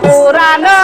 পুরানো